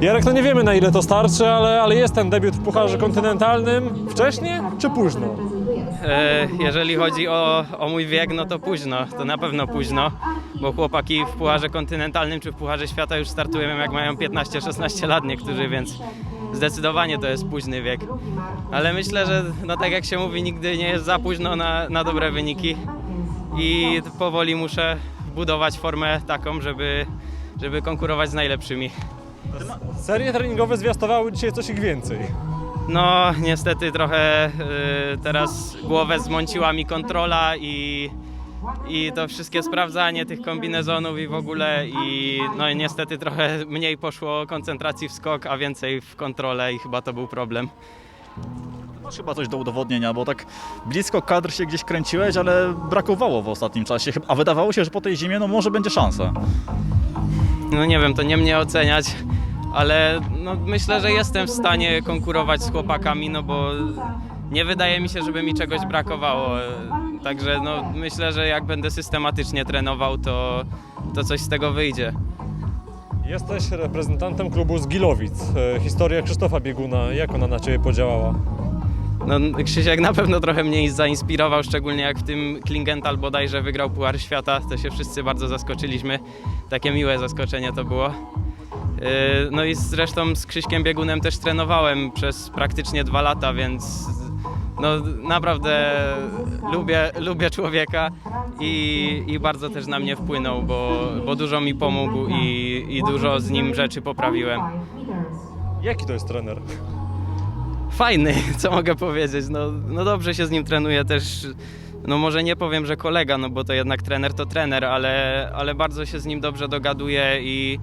Jarek, no nie wiemy na ile to starczy, ale, ale jest ten debiut w Pucharze Kontynentalnym. Wcześnie czy późno? E, Jeżeli chodzi o, o mój wiek, no to późno, to na pewno późno, bo chłopaki w Pucharze Kontynentalnym czy w Pucharze Świata już startują jak mają 15-16 lat niektórzy, więc zdecydowanie to jest późny wiek. Ale myślę, że no tak jak się mówi, nigdy nie jest za późno na, na dobre wyniki i powoli muszę budować formę taką, żeby, żeby konkurować z najlepszymi. Serie treningowe zwiastowały dzisiaj coś ich więcej. No, niestety trochę y, teraz głowę zmąciła mi kontrola i, i to wszystkie sprawdzanie tych kombinezonów i w ogóle i no i niestety trochę mniej poszło koncentracji w skok, a więcej w kontrolę i chyba to był problem. Masz chyba coś do udowodnienia, bo tak blisko kadr się gdzieś kręciłeś, ale brakowało w ostatnim czasie. A wydawało się, że po tej zimie no może będzie szansa. No nie wiem, to nie mnie oceniać, ale no myślę, że jestem w stanie konkurować z chłopakami, no bo nie wydaje mi się, żeby mi czegoś brakowało. Także no myślę, że jak będę systematycznie trenował, to, to coś z tego wyjdzie. Jesteś reprezentantem klubu z Gilowic. E, Historia Krzysztofa Bieguna, jak ona na Ciebie podziałała? No, Krzysiek na pewno trochę mnie zainspirował, szczególnie jak w tym Klingenthal bodajże wygrał Puchar Świata, to się wszyscy bardzo zaskoczyliśmy. Takie miłe zaskoczenie to było. Yy, No i zresztą z Krzyśkiem Biegunem też trenowałem przez praktycznie dwa lata, więc no naprawdę lubię, lubię człowieka i, i bardzo też na mnie wpłynął, bo, bo dużo mi pomógł i, i dużo z nim rzeczy poprawiłem. Jaki to jest trener? Fajny, co mogę powiedzieć. No, no dobrze się z nim trenuje też. No może nie powiem, że kolega, no bo to jednak trener to trener, ale, ale bardzo się z nim dobrze dogaduje i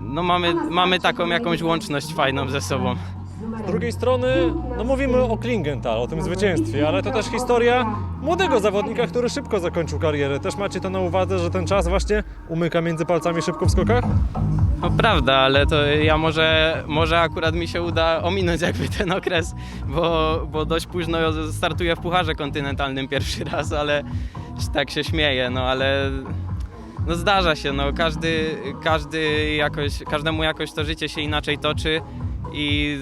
no mamy, mamy taką jakąś łączność fajną ze sobą. Z drugiej strony, no mówimy o Klingenthal, o tym zwycięstwie, ale to też historia młodego zawodnika, który szybko zakończył karierę. Też macie to na uwadze, że ten czas właśnie umyka między palcami szybko w skokach? No prawda, ale to ja może, może akurat mi się uda ominąć jakby ten okres, bo, bo dość późno startuję w Pucharze Kontynentalnym pierwszy raz, ale tak się śmieję, no ale no zdarza się, no każdy, każdy jakoś, każdemu jakoś to życie się inaczej toczy i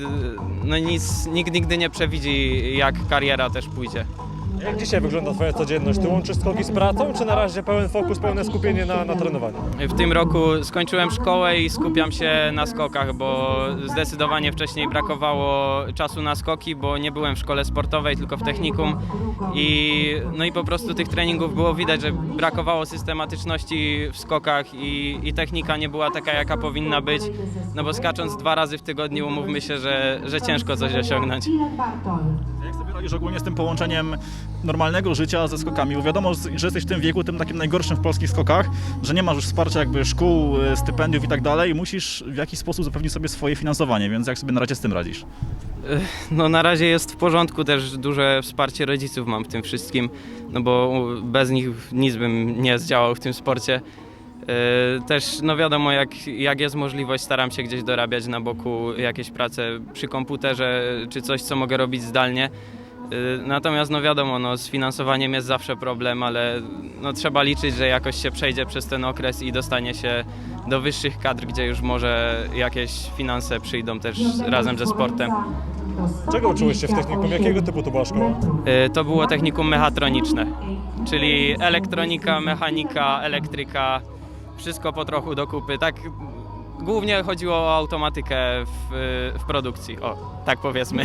no nic, nikt nigdy nie przewidzi jak kariera też pójdzie. Jak dzisiaj wygląda Twoja codzienność? Ty łączysz skoki z pracą, czy na razie pełen fokus, pełne skupienie na, na trenowaniu? W tym roku skończyłem szkołę i skupiam się na skokach, bo zdecydowanie wcześniej brakowało czasu na skoki, bo nie byłem w szkole sportowej, tylko w technikum i no i po prostu tych treningów było widać, że brakowało systematyczności w skokach i, i technika nie była taka, jaka powinna być, no bo skacząc dwa razy w tygodniu umówmy się, że, że ciężko coś osiągnąć. Radzisz ogólnie z tym połączeniem normalnego życia ze skokami? Bo wiadomo, że jesteś w tym wieku, tym takim najgorszym w polskich skokach, że nie masz już wsparcia jakby szkół, y, stypendiów i tak dalej musisz w jakiś sposób zapewnić sobie swoje finansowanie, więc jak sobie na razie z tym radzisz? No na razie jest w porządku, też duże wsparcie rodziców mam w tym wszystkim, no bo bez nich nic bym nie zdziałał w tym sporcie. Yy, Też no wiadomo jak, jak jest możliwość staram się gdzieś dorabiać na boku jakieś prace przy komputerze czy coś co mogę robić zdalnie. Yy, Natomiast no wiadomo, no, z finansowaniem jest zawsze problem, ale no, trzeba liczyć, że jakoś się przejdzie przez ten okres i dostanie się do wyższych kadr, gdzie już może jakieś finanse przyjdą też razem ze sportem. Czego uczyłeś się w technikum? Jakiego typu to była szkoła? Y, To było technikum mechatroniczne, czyli elektronika, mechanika, elektryka, wszystko po trochu do kupy. Tak głównie chodziło o automatykę w, w produkcji, o tak powiedzmy.